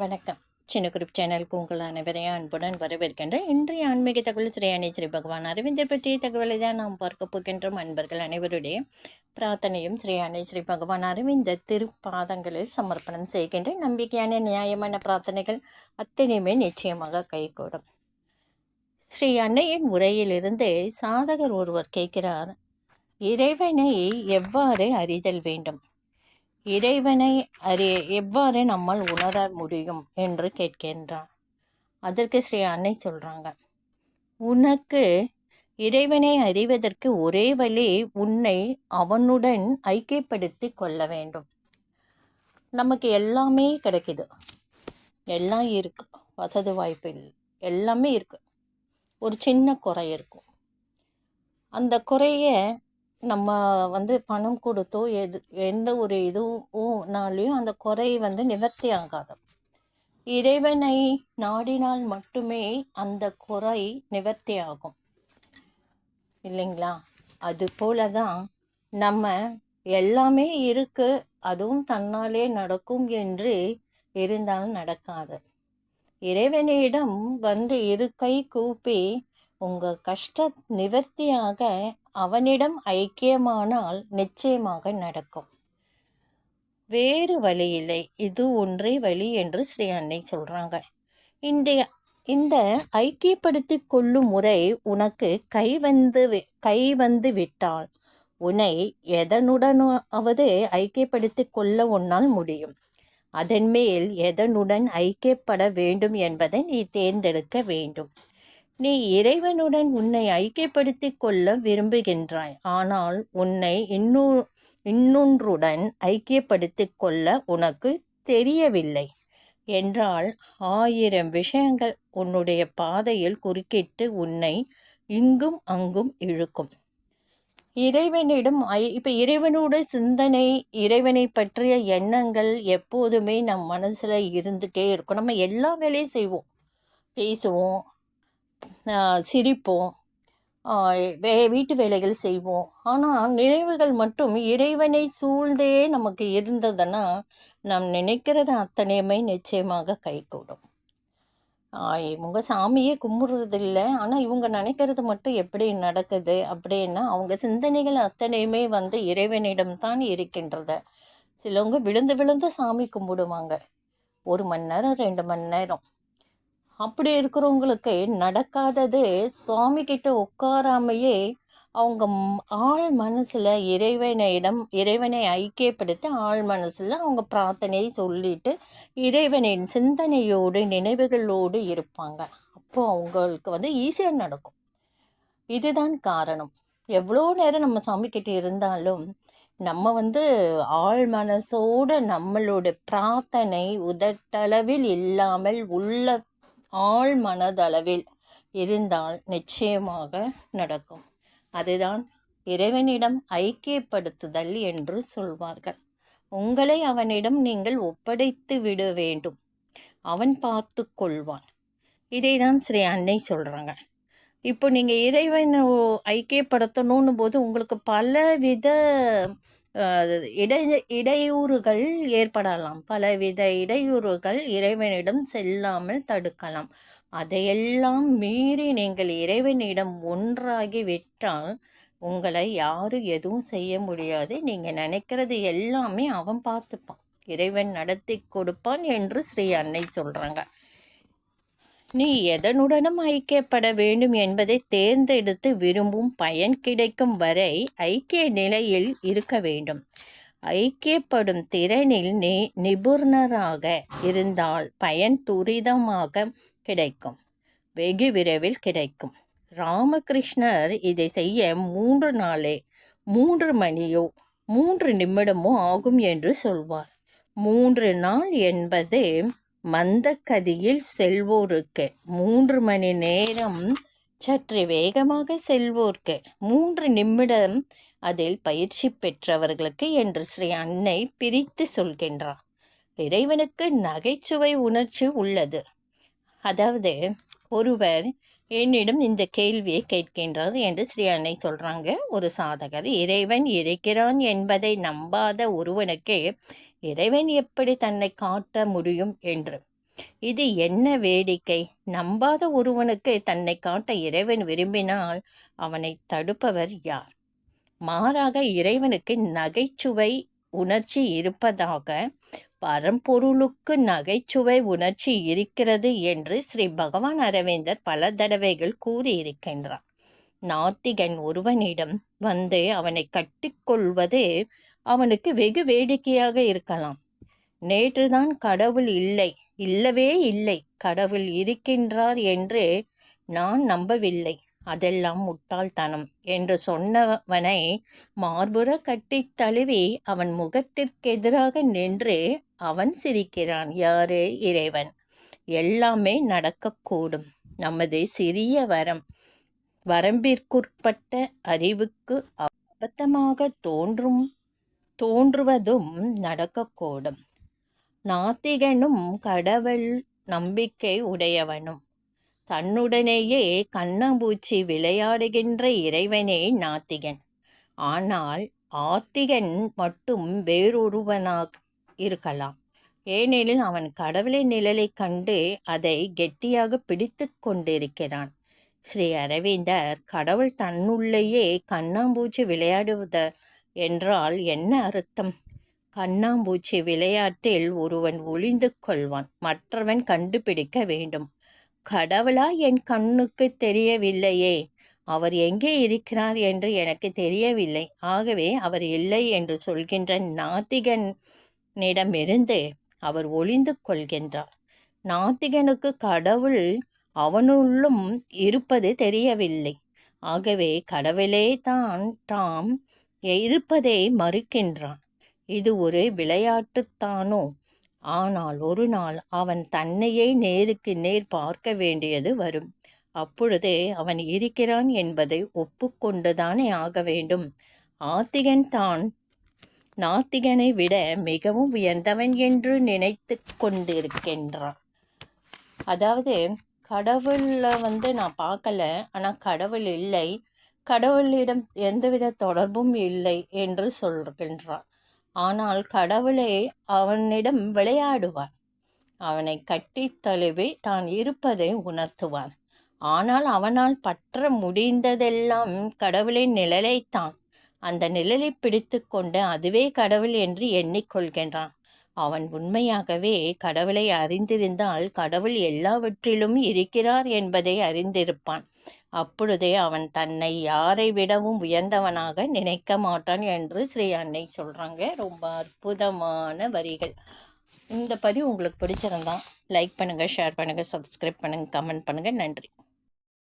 வணக்கம். சின்ன குரூப் சேனலுக்கு உங்கள் அனைவரையும் அன்புடன் வரவேற்கின்றேன் இன்றைய ஆன்மீக தகவல் ஸ்ரீயானி ஸ்ரீ பகவான் அரவிந்தர் பற்றிய தகவலை தான் நாம் பார்க்க போகின்றோம். அன்பர்கள் அனைவருடைய பிரார்த்தனையும் ஸ்ரீயானி ஸ்ரீ பகவான் அரவிந்தர் திருப்பாதங்களில் சமர்ப்பணம் செய்கின்ற நம்பிக்கையான நியாயமான பிரார்த்தனைகள் அத்தனையுமே நிச்சயமாக கைகூடும். ஸ்ரீ அன்னையின் உரையிலிருந்து சாதகர் ஒருவர் கேட்கிறார் இறைவனை எவ்வாறு அறிதல் வேண்டும்? இறைவனை அறிய எவ்வாறு நம்மால் உணர முடியும் என்று கேட்கின்றான். அதற்கு ஸ்ரீ அன்னை சொல்கிறாங்க உனக்கு இறைவனை அறிவதற்கு ஒரே வழி உன்னை அவனுடன் ஐக்கியப்படுத்தி கொள்ள வேண்டும். நமக்கு எல்லாமே கிடைக்குது. எல்லாம் இருக்குது வசதி வாய்ப்பு இல்லை எல்லாமே இருக்குது ஒரு சின்ன குறை இருக்கும். அந்த குறையை நம்ம வந்து பணம் கொடுத்தோ எது எந்த ஒரு இதுவும்னாலையும் அந்த குறை வந்து நிவர்த்தி ஆகாது இறைவனை நாடினால் மட்டுமே அந்த குறை நிவர்த்தி ஆகும் இல்லைங்களா? அது போல தான் நம்ம எல்லாமே இருக்கு அதுவும் தன்னாலே நடக்கும் என்று இருந்தாலும் நடக்காது. இறைவனிடம் வந்து இருக்கை கூப்பி உங்கள் கஷ்ட நிவர்த்தியாக அவனிடம் ஐக்கியமானால் நிச்சயமாக நடக்கும். வேறு வழி இல்லை இது ஒன்றே வழி என்று ஸ்ரீ அன்னை சொல்கிறாங்க இந்த இந்த ஐக்கியப்படுத்தி கொள்ளும் முறை உனக்கு கை வந்து கை வந்து விட்டால் உன்னை எதனுடனாவது ஐக்கியப்படுத்தி கொள்ள உன்னால் முடியும். அதன் மேல் எதனுடன் ஐக்கியப்பட வேண்டும் என்பதை நீ தேர்ந்தெடுக்க வேண்டும். நீ இறைவனுடன் உன்னை ஐக்கியப்படுத்திக் கொள்ள விரும்புகின்றாய். ஆனால் உன்னை இன்னொ இன்னொன்றுடன் ஐக்கியப்படுத்திக் கொள்ள உனக்கு தெரியவில்லை. என்றால் ஆயிரம் விஷயங்கள் உன்னுடைய பாதையில் குறுக்கிட்டு உன்னை இங்கும் அங்கும் இழுக்கும். இறைவனிடம் ஐ இப்போ இறைவனோட சிந்தனை இறைவனை பற்றிய எண்ணங்கள் எப்போதுமே நம் மனசில் இருந்துகிட்டே இருக்கும். நம்ம எல்லா வேலையும் செய்வோம். பேசுவோம் சிரிப்போம். வே வீட்டு வேலைகள் செய்வோம். ஆனால் நினைவுகள் மட்டும் இறைவனை சூழ்ந்தே நமக்கு இருந்ததுன்னா நாம் நினைக்கிறது அத்தனையுமே நிச்சயமாக கைகூடும். இவங்க சாமியே கும்பிட்றதில்ல. ஆனால் இவங்க நினைக்கிறது மட்டும் எப்படி நடக்குது அப்படின்னா அவங்க சிந்தனைகள் அத்தனையுமே வந்து இறைவனிடம் தான் இருக்கின்றது. சிலவங்க விழுந்து விழுந்து சாமி கும்பிடுவாங்க. ஒரு மணி நேரம் ரெண்டு மணி நேரம். அப்படி இருக்கிறவங்களுக்கு நடக்காதது சுவாமி கிட்ட உட்காராமையே அவங்க ஆள் மனசில் இறைவனிடம் இறைவனை ஐக்கியப்படுத்தி ஆள் மனசில் அவங்க பிரார்த்தனையை சொல்லிட்டு இறைவனின் சிந்தனையோடு நினைவுகளோடு இருப்பாங்க. அப்போது அவங்களுக்கு வந்து ஈஸியாக நடக்கும். இதுதான் காரணம். எவ்வளோ நேரம் நம்ம சாமி இருந்தாலும் நம்ம வந்து ஆள் மனசோடு நம்மளோட பிரார்த்தனை உதட்டளவில் இல்லாமல் உள்ள ஆள் மனதளவில் இருந்தால் நிச்சயமாக நடக்கும். அதுதான் இறைவனிடம் ஐக்கியப்படுத்துதல் என்று சொல்வார்கள். உங்களை அவனிடம் நீங்கள் ஒப்படைத்து விட வேண்டும். அவன் பார்த்து கொள்வான். இதை தான் ஸ்ரீ அன்னை சொல்கிறாங்க இப்போ நீங்கள் இறைவனை ஐக்கியப்படுத்தணும்னு போது உங்களுக்கு பல வித இடை இடையூறுகள் ஏற்படலாம். பலவித இடையூறுகள் இறைவனிடம் செல்லாமல் தடுக்கலாம். அதையெல்லாம் மீறி நீங்கள் இறைவனிடம் ஒன்றாகி விட்டால் உங்களை யாரும் எதுவும் செய்ய முடியாது. நீங்கள் நினைக்கிறது எல்லாமே அவன் பார்த்துப்பான். இறைவன் நடத்தி கொடுப்பான் என்று ஸ்ரீ அன்னை சொல்கிறாங்க நீ எதனுடனும் ஐக்கியப்பட வேண்டும் என்பதை தேர்ந்தெடுத்து விரும்பும் பயன் கிடைக்கும் வரை ஐக்கிய நிலையில் இருக்க வேண்டும். ஐக்கியப்படும் திறனில் நீ நிபுணராக இருந்தால் பயன் துரிதமாக கிடைக்கும். வெகு விரைவில் கிடைக்கும். ராமகிருஷ்ணர் இதை செய்ய மூன்று நாளே மூன்று மணியோ மூன்று நிமிடமோ ஆகும் என்று சொல்வார். மூன்று நாள் என்பது மந்தகதியில் செல்வோருக்கு. மூன்று மணி நேரம் சற்று வேகமாக செல்வோர்க்கு. மூன்று நிமிடம் அதில் பயிற்சி பெற்றவர்களுக்கு என்று ஸ்ரீ அன்னை பிரித்து சொல்கின்றார். இறைவனுக்கு நகைச்சுவை உணர்ச்சி உள்ளது. அதாவது ஒருவர் என்னிடம் இந்த கேள்வியை கேட்கின்றார் என்று ஸ்ரீ அன்னை சொல்கிறாங்க ஒரு சாதகர் இறைவன் இருக்கிறான் என்பதை நம்பாத ஒருவனுக்கு இறைவன் எப்படி தன்னை காட்ட முடியும்? என்று. இது என்ன வேடிக்கை? நம்பாத ஒருவனுக்கு தன்னை காட்ட இறைவன் விரும்பினால் அவனை தடுப்பவர் யார்? மாறாக இறைவனுக்கு நகைச்சுவை உணர்ச்சி இருப்பதாக பரம்பொருளுக்கு நகைச்சுவை உணர்ச்சி இருக்கிறது என்று ஸ்ரீ பகவான் அரவிந்தர் பல தடவைகள் கூறியிருக்கின்றார். நாத்திகன் ஒருவனிடம் வந்து அவனை கட்டிக்கொள்வது அவனுக்கு வெகு வேடிக்கையாக இருக்கலாம். நேற்றுதான் கடவுள் இல்லை இல்லவே இல்லை கடவுள் இருக்கின்றார் என்று நான் நம்பவில்லை. அதெல்லாம் முட்டாள்தனம் என்று சொன்னவனை மார்புற கட்டித் தழுவி அவன் முகத்திற்கெதிராக நின்று அவன் சிரிக்கிறான் யாரு இறைவன்? எல்லாமே நடக்கக்கூடும். நமது சிறிய வரம் வரம்பிற்குட்பட்ட அறிவுக்கு அபத்தமாக தோன்றும் தோன்றுவதும் நடக்கக்கூடும். நாத்திகனும் கடவுள் நம்பிக்கை உடையவனும். தன்னுடனேயே கண்ணாம்பூச்சி விளையாடுகின்ற இறைவனே நாத்திகன். ஆனால் ஆத்திகன் மட்டும் வேறொருவனாக இருக்கலாம். ஏனெனில் அவன் கடவுளின் நிழலைக் கண்டு அதை கெட்டியாக பிடித்து கொண்டிருக்கிறான். ஸ்ரீ அரவிந்தர் கடவுள் தன்னுள்ளேயே கண்ணாம்பூச்சி விளையாடுவது என்றால் என்ன அர்த்தம்? கண்ணாம்பூச்சி விளையாட்டில் ஒருவன் ஒளிந்து கொள்வான் மற்றவன் கண்டுபிடிக்க வேண்டும். கடவுளா என் கண்ணுக்கு தெரியவில்லையே. அவர் எங்கே இருக்கிறார் என்று எனக்கு தெரியவில்லை. ஆகவே அவர் இல்லை என்று சொல்கின்ற நாத்திகனிடமிருந்து அவர் ஒளிந்து கொள்கின்றார். நாத்திகனுக்கு கடவுள் அவனுள்ளும் இருப்பது தெரியவில்லை. ஆகவே கடவுளே தான் தாம் இருப்பதை மறுக்கின்றான். இது ஒரு விளையாட்டுத்தானோ? ஆனால் ஒரு நாள் அவன் தன்னையே நேருக்கு நேர் பார்க்க வேண்டியது வரும். அப்பொழுதே அவன் இருக்கிறான் என்பதை ஒப்புக்கொண்டுதானே ஆக வேண்டும். ஆத்திகன் தான் நாத்திகனை விட மிகவும் உயர்ந்தவன் என்று நினைத்து கொண்டிருக்கின்றான். அதாவது கடவுளில் வந்து நான் பார்க்கல ஆனால் கடவுள் இல்லை. கடவுளிடம் எந்தவித தொடர்பும் இல்லை என்று சொல்கின்றான். ஆனால் கடவுளே அவனிடம் விளையாடுவார். அவனை கட்டி தழுவி தான் இருப்பதை உணர்த்துவார் ஆனால் அவனால் பற்ற முடிந்ததெல்லாம் கடவுளின் நிழலைத்தான். அந்த நிழலை பிடித்து கொண்டு அதுவே கடவுள் என்று எண்ணிக்கொள்கின்றான் அவன் உண்மையாகவே கடவுளை அறிந்திருந்தால் கடவுள் எல்லாவற்றிலும் இருக்கிறார் என்பதை அறிந்திருப்பான். அப்பொழுதே அவன் தன்னை யாரை விடவும் உயர்ந்தவனாக நினைக்க மாட்டான் என்று ஸ்ரீ அன்னை சொல்கிறாங்க ரொம்ப அற்புதமான வரிகள். இந்த பதிவு உங்களுக்கு பிடிச்சிருந்தா லைக் பண்ணுங்கள் ஷேர் பண்ணுங்கள் சப்ஸ்கிரைப் பண்ணுங்கள் கமெண்ட் பண்ணுங்கள் நன்றி.